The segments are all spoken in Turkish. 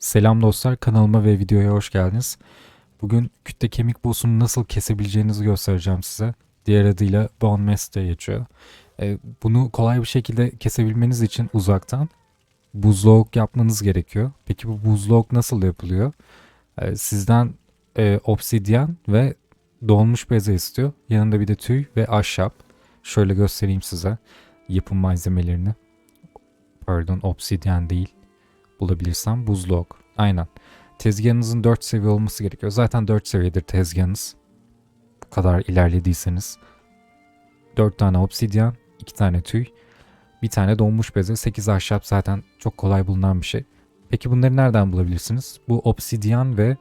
Selam dostlar kanalıma ve videoya hoş geldiniz. Bugün kütle kemik boss'unu nasıl kesebileceğinizi göstereceğim size. Diğer adıyla Bone Mass diye geçiyor. Ee, bunu kolay bir şekilde kesebilmeniz için uzaktan buzluğuk yapmanız gerekiyor. Peki bu buzluğuk nasıl yapılıyor? Ee, sizden e, obsidyen ve donmuş beze istiyor. Yanında bir de tüy ve ahşap. Şöyle göstereyim size yapım malzemelerini. Pardon obsidyen değil bulabilirsem buzluğuk. Aynen. Tezgahınızın 4 seviye olması gerekiyor. Zaten 4 seviyedir tezgahınız. Bu kadar ilerlediyseniz. 4 tane obsidyen, 2 tane tüy, bir tane donmuş beze, 8 ahşap zaten çok kolay bulunan bir şey. Peki bunları nereden bulabilirsiniz? Bu obsidyen ve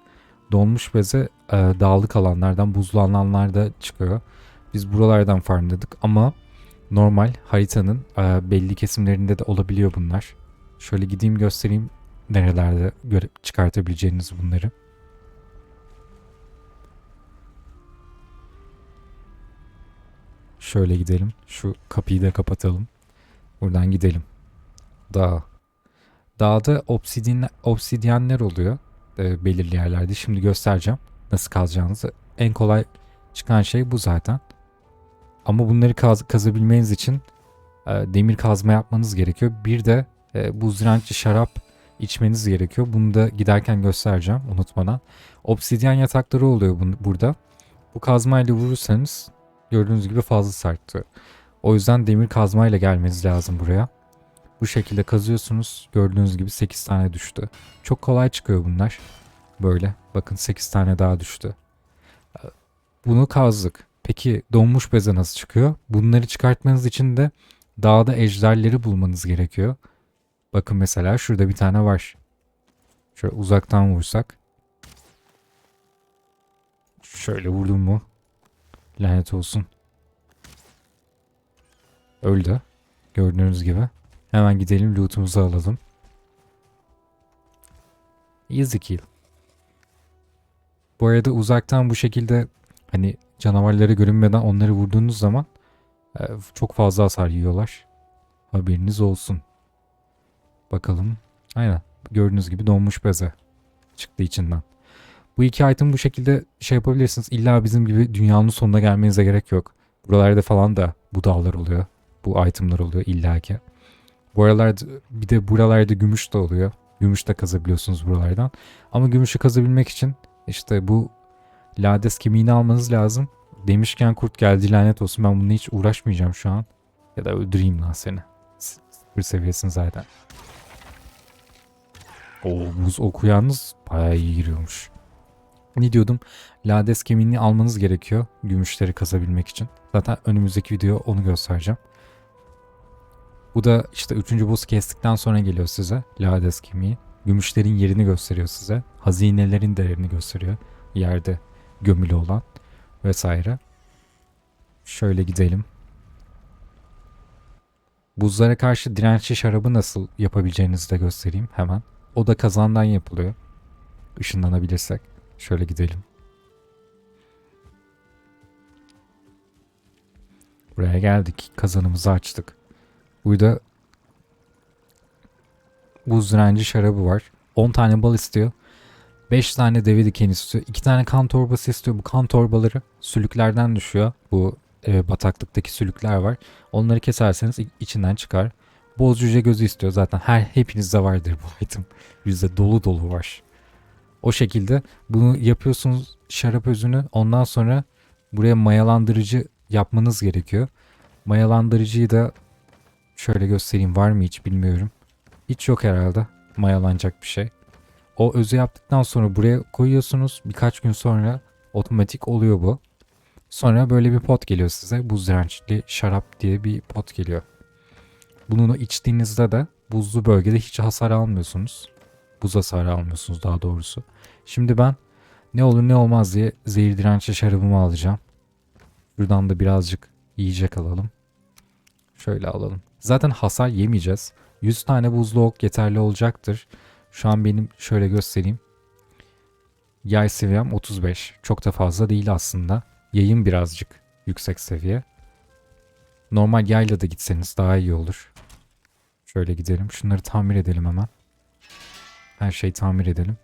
donmuş beze e, dağlık alanlardan, buzlu alanlarda çıkıyor. Biz buralardan farmladık ama normal haritanın e, belli kesimlerinde de olabiliyor bunlar. Şöyle gideyim göstereyim nerelerde göre çıkartabileceğiniz bunları. Şöyle gidelim. Şu kapıyı da kapatalım. Buradan gidelim. Dağ. Dağda obsidyen, obsidyenler oluyor. E, belirli yerlerde. Şimdi göstereceğim nasıl kazacağınızı. En kolay çıkan şey bu zaten. Ama bunları kaz, kazabilmeniz için e, demir kazma yapmanız gerekiyor. Bir de e, buz dirençli şarap içmeniz gerekiyor. Bunu da giderken göstereceğim unutmadan. Obsidyen yatakları oluyor bun- burada. Bu kazmayla vurursanız gördüğünüz gibi fazla sertti. O yüzden demir kazmayla gelmeniz lazım buraya. Bu şekilde kazıyorsunuz. Gördüğünüz gibi 8 tane düştü. Çok kolay çıkıyor bunlar. Böyle. Bakın 8 tane daha düştü. Ee, Bunu kazdık. Peki donmuş beze nasıl çıkıyor? Bunları çıkartmanız için de dağda ejderleri bulmanız gerekiyor. Bakın mesela şurada bir tane var. Şöyle uzaktan vursak. Şöyle vurdum mu? Lanet olsun. Öldü. Gördüğünüz gibi. Hemen gidelim lootumuzu alalım. Easy kill. Bu arada uzaktan bu şekilde hani canavarlara görünmeden onları vurduğunuz zaman e, çok fazla hasar yiyorlar. Haberiniz olsun. Bakalım. Aynen. Gördüğünüz gibi donmuş beze çıktı içinden. Bu iki item bu şekilde şey yapabilirsiniz. İlla bizim gibi dünyanın sonuna gelmenize gerek yok. Buralarda falan da bu dağlar oluyor. Bu itemlar oluyor illaki. Bu aralarda bir de buralarda gümüş de oluyor. Gümüş de kazabiliyorsunuz buralardan. Ama gümüşü kazabilmek için işte bu lades kemiğini almanız lazım. Demişken kurt geldi lanet olsun ben bununla hiç uğraşmayacağım şu an. Ya da öldüreyim lan seni. Sıfır seviyesin zaten. O buz oku yalnız bayağı iyi giriyormuş. Ne diyordum? Lades kemiğini almanız gerekiyor gümüşleri kazabilmek için. Zaten önümüzdeki video onu göstereceğim. Bu da işte 3. boss kestikten sonra geliyor size Lades kemiği. Gümüşlerin yerini gösteriyor size. Hazinelerin değerini gösteriyor. Yerde gömülü olan vesaire. Şöyle gidelim. Buzlara karşı dirençli şarabı nasıl yapabileceğinizi de göstereyim hemen. O da kazandan yapılıyor. Işınlanabilirsek. Şöyle gidelim. Buraya geldik. Kazanımızı açtık. Burada buz direnci şarabı var. 10 tane bal istiyor. 5 tane deve dikeni istiyor. 2 tane kan torbası istiyor. Bu kan torbaları sülüklerden düşüyor. Bu e, bataklıktaki sülükler var. Onları keserseniz içinden çıkar. Boz cüce gözü istiyor zaten. Her hepinizde vardır bu item. Yüzde dolu dolu var. O şekilde bunu yapıyorsunuz şarap özünü. Ondan sonra buraya mayalandırıcı yapmanız gerekiyor. Mayalandırıcıyı da şöyle göstereyim var mı hiç bilmiyorum. Hiç yok herhalde mayalanacak bir şey. O özü yaptıktan sonra buraya koyuyorsunuz. Birkaç gün sonra otomatik oluyor bu. Sonra böyle bir pot geliyor size. Buz dirençli şarap diye bir pot geliyor. Bunu içtiğinizde de buzlu bölgede hiç hasar almıyorsunuz. Buz hasarı almıyorsunuz daha doğrusu. Şimdi ben ne olur ne olmaz diye zehir dirençli şarabımı alacağım. Buradan da birazcık yiyecek alalım. Şöyle alalım. Zaten hasar yemeyeceğiz. 100 tane buzlu ok yeterli olacaktır. Şu an benim şöyle göstereyim. Yay seviyem 35. Çok da fazla değil aslında. Yayın birazcık yüksek seviye. Normal yayla da gitseniz daha iyi olur. Şöyle gidelim. Şunları tamir edelim hemen. Her şeyi tamir edelim.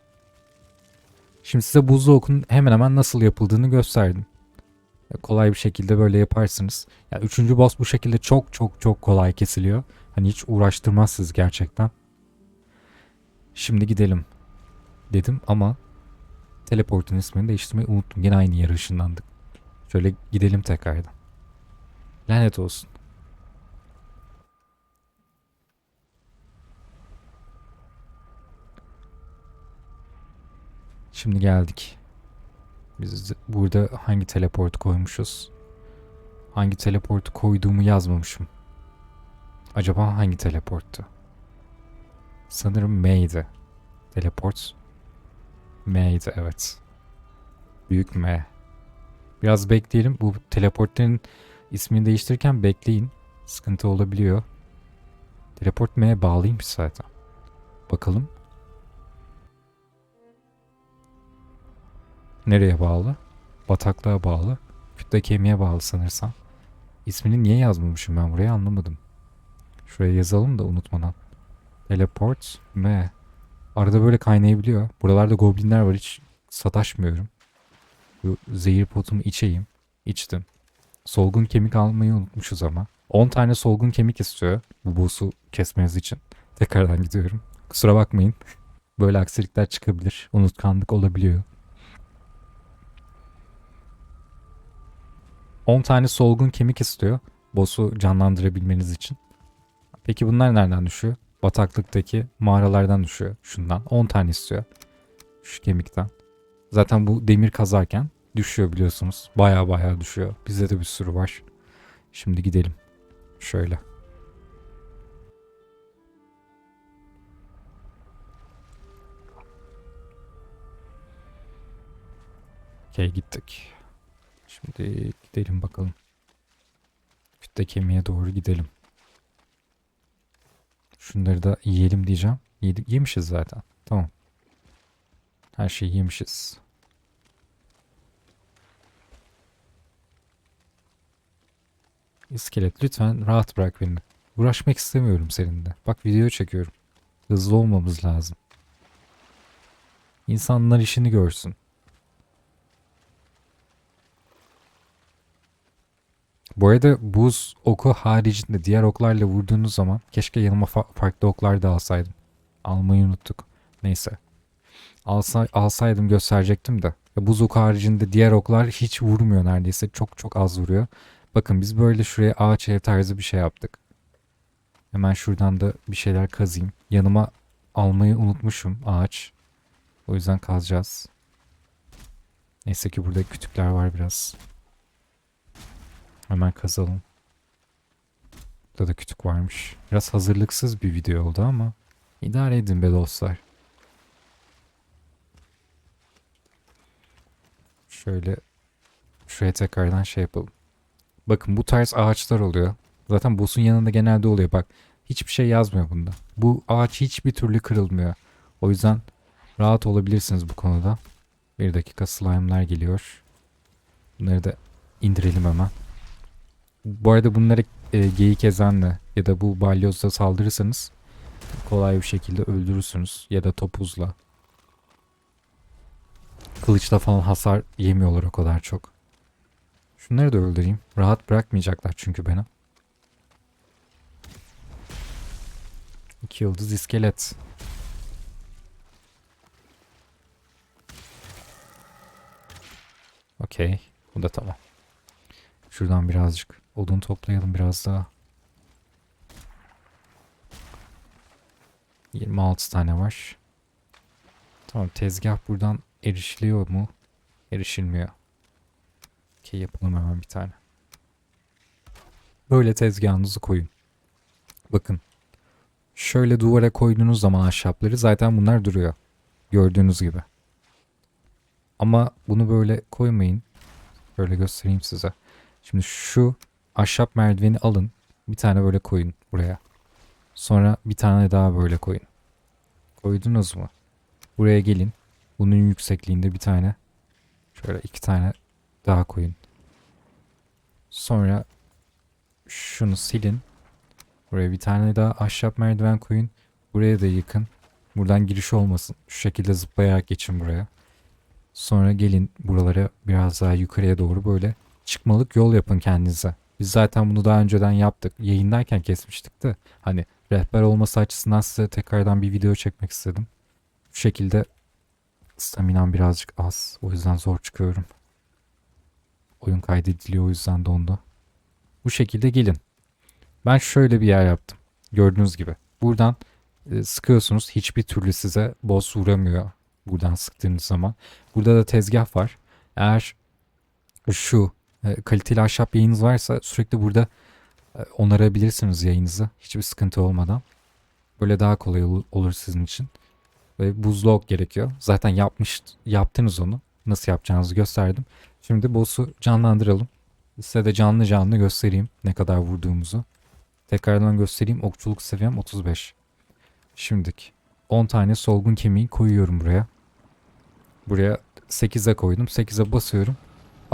Şimdi size buzlu okun hemen hemen nasıl yapıldığını gösterdim. Kolay bir şekilde böyle yaparsınız. Ya üçüncü boss bu şekilde çok çok çok kolay kesiliyor. Hani hiç uğraştırmaz siz gerçekten. Şimdi gidelim dedim ama teleportun ismini değiştirmeyi unuttum. Yine aynı yere ışınlandık. Şöyle gidelim tekrardan. Lanet olsun. Şimdi geldik. Biz burada hangi teleport koymuşuz? Hangi teleportu koyduğumu yazmamışım. Acaba hangi teleporttu? Sanırım M'ydi. Teleport M'ydi evet. Büyük M. Biraz bekleyelim. Bu teleportların ismini değiştirirken bekleyin. Sıkıntı olabiliyor. Teleport M'ye bağlıymış zaten. Bakalım. Nereye bağlı? Bataklığa bağlı. Kütle kemiğe bağlı sanırsam. İsmini niye yazmamışım ben buraya anlamadım. Şuraya yazalım da unutmadan. Teleport M. Arada böyle kaynayabiliyor. Buralarda goblinler var hiç sataşmıyorum. Bu zehir potumu içeyim. İçtim. Solgun kemik almayı unutmuşuz ama. 10 tane solgun kemik istiyor bu boss'u kesmeniz için. Tekrardan gidiyorum. Kusura bakmayın. Böyle aksilikler çıkabilir. Unutkanlık olabiliyor. 10 tane solgun kemik istiyor. Boss'u canlandırabilmeniz için. Peki bunlar nereden düşüyor? Bataklıktaki mağaralardan düşüyor. Şundan. 10 tane istiyor. Şu kemikten. Zaten bu demir kazarken düşüyor biliyorsunuz. Baya baya düşüyor. Bizde de bir sürü var. Şimdi gidelim. Şöyle. Okey gittik. Şimdi gidelim bakalım. Kütle kemiğe doğru gidelim. Şunları da yiyelim diyeceğim. Yedik, yemişiz zaten. Tamam. Her şeyi yemişiz. İskelet lütfen rahat bırak beni. Uğraşmak istemiyorum seninle. Bak video çekiyorum. Hızlı olmamız lazım. İnsanlar işini görsün. Bu arada buz oku haricinde diğer oklarla vurduğunuz zaman keşke yanıma fa- farklı oklar da alsaydım. Almayı unuttuk. Neyse. Alsa, alsaydım gösterecektim de. Buz oku haricinde diğer oklar hiç vurmuyor neredeyse. Çok çok az vuruyor. Bakın biz böyle şuraya ağaç ev tarzı bir şey yaptık. Hemen şuradan da bir şeyler kazayım. Yanıma almayı unutmuşum ağaç. O yüzden kazacağız. Neyse ki burada kütükler var biraz. Hemen kazalım. Burada da kütük varmış. Biraz hazırlıksız bir video oldu ama idare edin be dostlar. Şöyle şuraya tekrardan şey yapalım. Bakın bu tarz ağaçlar oluyor. Zaten boss'un yanında genelde oluyor. Bak hiçbir şey yazmıyor bunda. Bu ağaç hiçbir türlü kırılmıyor. O yüzden rahat olabilirsiniz bu konuda. Bir dakika slime'lar geliyor. Bunları da indirelim hemen. Bu arada bunları e, geyik ezenle ya da bu balyozla saldırırsanız kolay bir şekilde öldürürsünüz. Ya da topuzla. Kılıçla falan hasar yemiyorlar o kadar çok. Şunları da öldüreyim. Rahat bırakmayacaklar çünkü beni. İki yıldız iskelet. Okey. Bu da tamam. Şuradan birazcık odun toplayalım biraz daha. 26 tane var. Tamam tezgah buradan erişiliyor mu? Erişilmiyor. Okey yapalım hemen bir tane. Böyle tezgahınızı koyun. Bakın. Şöyle duvara koyduğunuz zaman ahşapları zaten bunlar duruyor. Gördüğünüz gibi. Ama bunu böyle koymayın. Böyle göstereyim size. Şimdi şu ahşap merdiveni alın. Bir tane böyle koyun buraya. Sonra bir tane daha böyle koyun. Koydunuz mu? Buraya gelin. Bunun yüksekliğinde bir tane. Şöyle iki tane daha koyun. Sonra şunu silin. Buraya bir tane daha ahşap merdiven koyun. Buraya da yıkın. Buradan giriş olmasın. Şu şekilde zıplayarak geçin buraya. Sonra gelin buralara biraz daha yukarıya doğru böyle çıkmalık yol yapın kendinize. Biz zaten bunu daha önceden yaptık. Yayındayken kesmiştik de hani rehber olması açısından size tekrardan bir video çekmek istedim. Şu şekilde staminam birazcık az. O yüzden zor çıkıyorum. Oyun kaydediliyor o yüzden dondu. Bu şekilde gelin. Ben şöyle bir yer yaptım. Gördüğünüz gibi. Buradan e, sıkıyorsunuz. Hiçbir türlü size boss vuramıyor. Buradan sıktığınız zaman. Burada da tezgah var. Eğer şu kaliteli ahşap yayınız varsa sürekli burada e, onarabilirsiniz yayınızı. Hiçbir sıkıntı olmadan. Böyle daha kolay ol- olur sizin için. Ve buzlog gerekiyor. Zaten yapmış yaptınız onu. Nasıl yapacağınızı gösterdim. Şimdi boss'u canlandıralım. Size de canlı canlı göstereyim ne kadar vurduğumuzu. Tekrardan göstereyim. Okçuluk seviyem 35. Şimdilik 10 tane solgun kemiği koyuyorum buraya. Buraya 8'e koydum. 8'e basıyorum.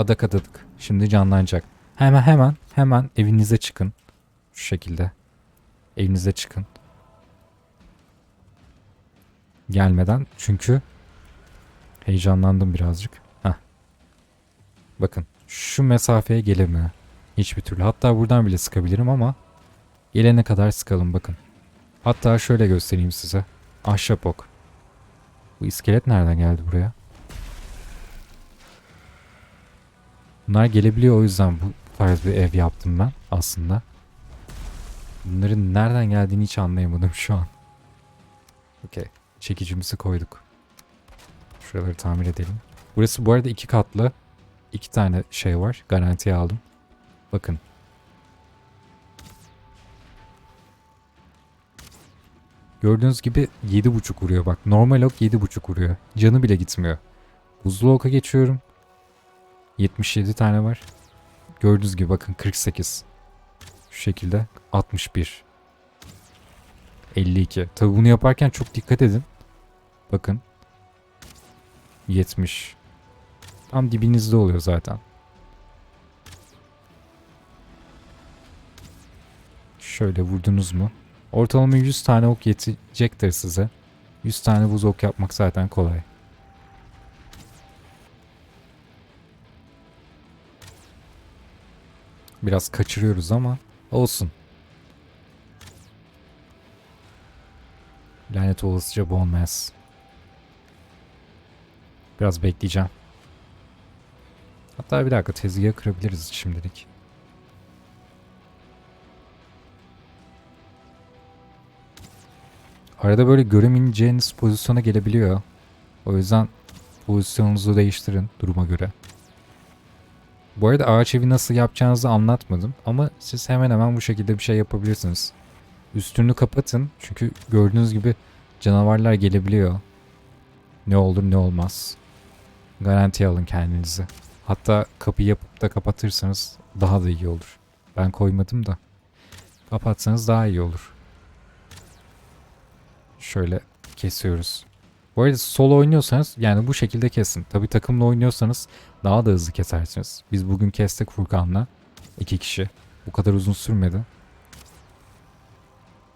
Adak adadık. Şimdi canlanacak. Hemen hemen hemen evinize çıkın. Şu şekilde. Evinize çıkın. Gelmeden çünkü heyecanlandım birazcık. Heh. Bakın şu mesafeye gelemiyor. Hiçbir türlü. Hatta buradan bile sıkabilirim ama gelene kadar sıkalım bakın. Hatta şöyle göstereyim size. Ahşap ok. Bu iskelet nereden geldi buraya? Bunlar gelebiliyor o yüzden bu tarz bir ev yaptım ben aslında. Bunların nereden geldiğini hiç anlayamadım şu an. Okey. Çekicimizi koyduk. Şuraları tamir edelim. Burası bu arada iki katlı. İki tane şey var. Garantiye aldım. Bakın. Gördüğünüz gibi 7.5 vuruyor bak. Normal ok 7.5 vuruyor. Canı bile gitmiyor. Buzlu oka geçiyorum. 77 tane var. Gördüğünüz gibi bakın 48. Şu şekilde 61. 52. Tabi bunu yaparken çok dikkat edin. Bakın. 70. Tam dibinizde oluyor zaten. Şöyle vurdunuz mu? Ortalama 100 tane ok yetecektir size. 100 tane buz ok yapmak zaten kolay. Biraz kaçırıyoruz ama olsun. Lanet olasıca bone mass. Biraz bekleyeceğim. Hatta bir dakika tezgahı kırabiliriz şimdilik. Arada böyle göremeyeceğiniz pozisyona gelebiliyor. O yüzden pozisyonunuzu değiştirin duruma göre. Bu arada ağaç evi nasıl yapacağınızı anlatmadım ama siz hemen hemen bu şekilde bir şey yapabilirsiniz. Üstünü kapatın çünkü gördüğünüz gibi canavarlar gelebiliyor. Ne olur ne olmaz. Garantiye alın kendinizi. Hatta kapıyı yapıp da kapatırsanız daha da iyi olur. Ben koymadım da. Kapatsanız daha iyi olur. Şöyle kesiyoruz. Bu arada solo oynuyorsanız yani bu şekilde kesin. Tabi takımla oynuyorsanız daha da hızlı kesersiniz. Biz bugün kestik Furkan'la. iki kişi. Bu kadar uzun sürmedi.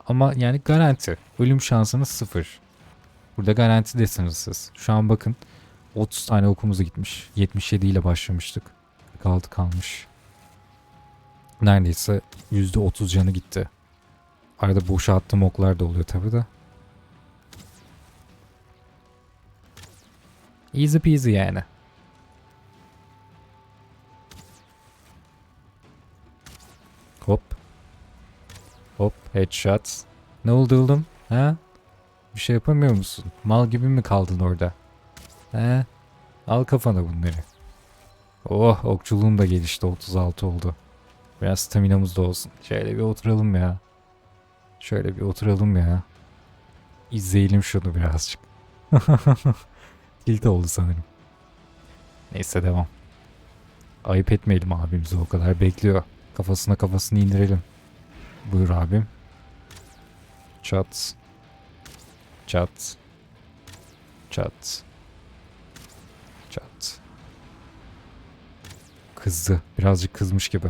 Ama yani garanti. Ölüm şansınız sıfır. Burada garanti desiniz siz. Şu an bakın 30 tane okumuz gitmiş. 77 ile başlamıştık. 46 kalmış. Neredeyse %30 canı gitti. Arada boşa attığım oklar da oluyor tabi de. Easy peasy yani. Hop. Hop headshot. Ne oldu oğlum? Ha? Bir şey yapamıyor musun? Mal gibi mi kaldın orada? He? Al kafana bunları. Oh okçuluğum da gelişti 36 oldu. Biraz staminamız da olsun. Şöyle bir oturalım ya. Şöyle bir oturalım ya. İzleyelim şunu birazcık. Tilt oldu sanırım. Neyse devam. Ayıp etmeyelim abimize o kadar bekliyor. Kafasına kafasını indirelim. Buyur abim. Çat. Çat. Çat. Çat. Kızdı. Birazcık kızmış gibi.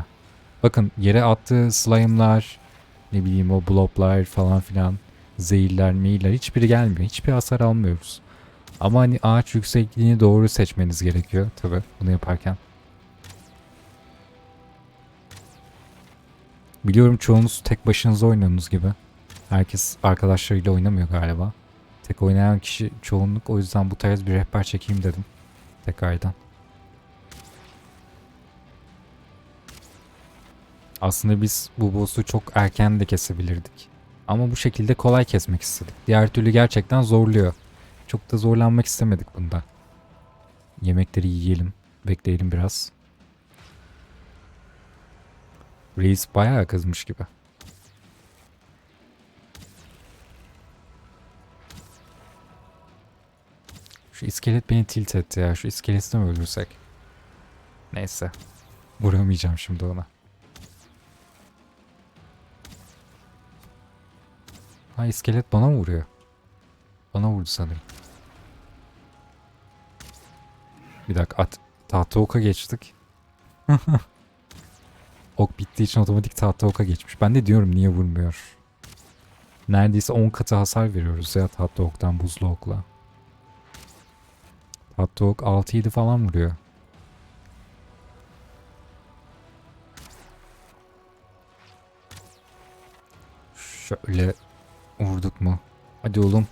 Bakın yere attığı slime'lar, ne bileyim o bloblar falan filan. zehirler, meyiller hiçbiri gelmiyor. Hiçbir hasar almıyoruz. Ama hani ağaç yüksekliğini doğru seçmeniz gerekiyor tabi bunu yaparken. Biliyorum çoğunuz tek başınıza oynuyorsunuz gibi. Herkes arkadaşlarıyla oynamıyor galiba. Tek oynayan kişi çoğunluk o yüzden bu tarz bir rehber çekeyim dedim. Tekrardan. Aslında biz bu boss'u çok erken de kesebilirdik. Ama bu şekilde kolay kesmek istedik. Diğer türlü gerçekten zorluyor. Çok da zorlanmak istemedik bunda. Yemekleri yiyelim. Bekleyelim biraz. Reis bayağı kızmış gibi. Şu iskelet beni tilt etti ya. Şu iskeleti mi öldürsek? Neyse. Vuramayacağım şimdi ona. Ha iskelet bana mı vuruyor? Bana vurdu sanırım. Bir dakika at. Tahta oka geçtik. ok bittiği için otomatik tahta oka geçmiş. Ben de diyorum niye vurmuyor. Neredeyse 10 katı hasar veriyoruz ya tahta oktan buzlu okla. Tahta ok 6-7 falan vuruyor. Şöyle vurduk mu? Hadi oğlum.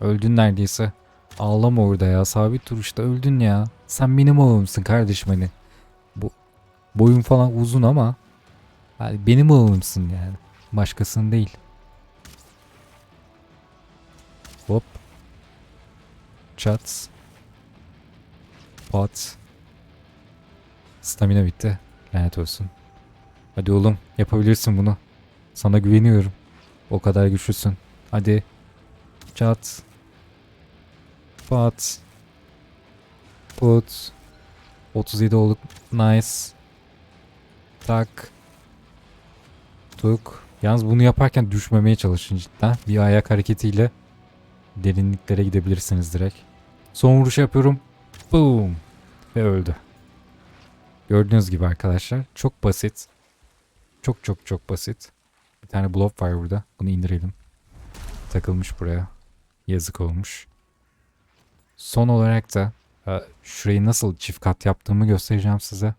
Öldün neredeyse. Ağlama orada ya. Sabit duruşta öldün ya. Sen benim oğlumsun kardeşim hani. Bu boyun falan uzun ama yani benim oğlumsun yani. Başkasının değil. Hop. Çat. Pat. Stamina bitti. Lanet olsun. Hadi oğlum yapabilirsin bunu. Sana güveniyorum. O kadar güçlüsün. Hadi. Çat. Pat. Put. 37 olduk. Nice. Tak. Tuk. Yalnız bunu yaparken düşmemeye çalışın cidden. Bir ayak hareketiyle derinliklere gidebilirsiniz direkt. Son vuruş yapıyorum. Boom. Ve öldü. Gördüğünüz gibi arkadaşlar çok basit. Çok çok çok basit. Bir tane blob var burada. Bunu indirelim. Takılmış buraya. Yazık olmuş. Son olarak da e, şurayı nasıl çift kat yaptığımı göstereceğim size.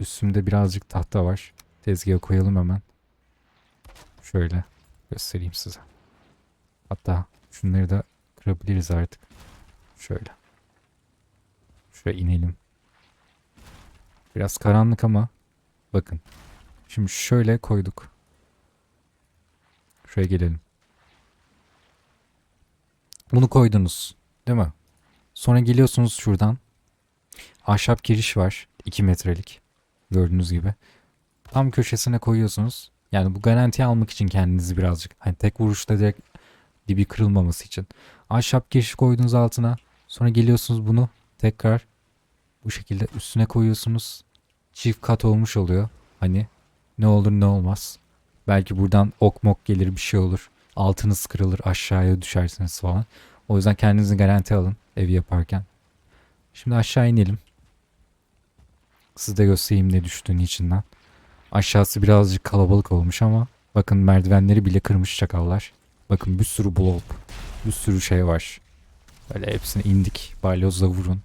Üstümde birazcık tahta var. Tezgaha koyalım hemen. Şöyle göstereyim size. Hatta şunları da kırabiliriz artık. Şöyle. Şuraya inelim. Biraz karanlık ama bakın. Şimdi şöyle koyduk. Şuraya gelelim. Bunu koydunuz. Değil mi? Sonra geliyorsunuz şuradan. Ahşap giriş var. 2 metrelik. Gördüğünüz gibi. Tam köşesine koyuyorsunuz. Yani bu garantiye almak için kendinizi birazcık. Hani tek vuruşta direkt dibi kırılmaması için. Ahşap giriş koydunuz altına. Sonra geliyorsunuz bunu tekrar bu şekilde üstüne koyuyorsunuz. Çift kat olmuş oluyor. Hani ne olur ne olmaz. Belki buradan ok mok gelir bir şey olur. Altınız kırılır aşağıya düşersiniz falan. O yüzden kendinizi garanti alın evi yaparken. Şimdi aşağı inelim. Size göstereyim ne düştüğünü içinden. Aşağısı birazcık kalabalık olmuş ama bakın merdivenleri bile kırmış çakallar. Bakın bir sürü blob, bir sürü şey var. Böyle hepsini indik. Balyozla vurun.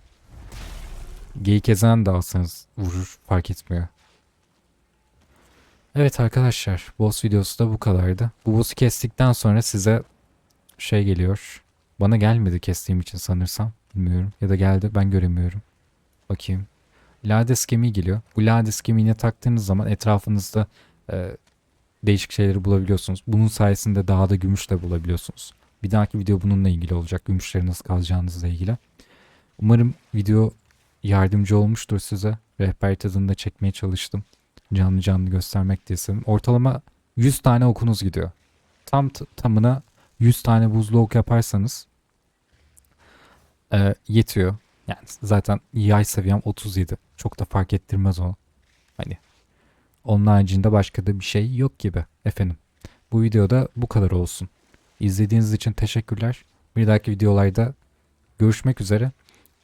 Geyik ezen de alsanız vurur fark etmiyor. Evet arkadaşlar boss videosu da bu kadardı. Bu boss'u kestikten sonra size şey geliyor. Bana gelmedi kestiğim için sanırsam. Bilmiyorum. Ya da geldi ben göremiyorum. Bakayım. Lades gemiği geliyor. Bu Lades gemiğine taktığınız zaman etrafınızda e, değişik şeyleri bulabiliyorsunuz. Bunun sayesinde daha da gümüş de bulabiliyorsunuz. Bir dahaki video bununla ilgili olacak. Gümüşleri nasıl kazacağınızla ilgili. Umarım video yardımcı olmuştur size. Rehber tadında çekmeye çalıştım. Canlı canlı göstermek de istedim. Ortalama 100 tane okunuz gidiyor. Tam tamına 100 tane buzlu yaparsanız e, yetiyor. Yani zaten yay seviyem 37. Çok da fark ettirmez o. Hani onun haricinde başka da bir şey yok gibi efendim. Bu videoda bu kadar olsun. İzlediğiniz için teşekkürler. Bir dahaki videolarda görüşmek üzere.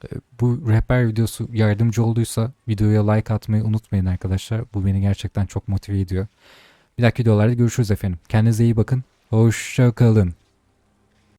Ee, Bu rehber videosu yardımcı olduysa videoya like atmayı unutmayın arkadaşlar. Bu beni gerçekten çok motive ediyor. Bir dahaki videolarda görüşürüz efendim. Kendinize iyi bakın. Hoşça kalın.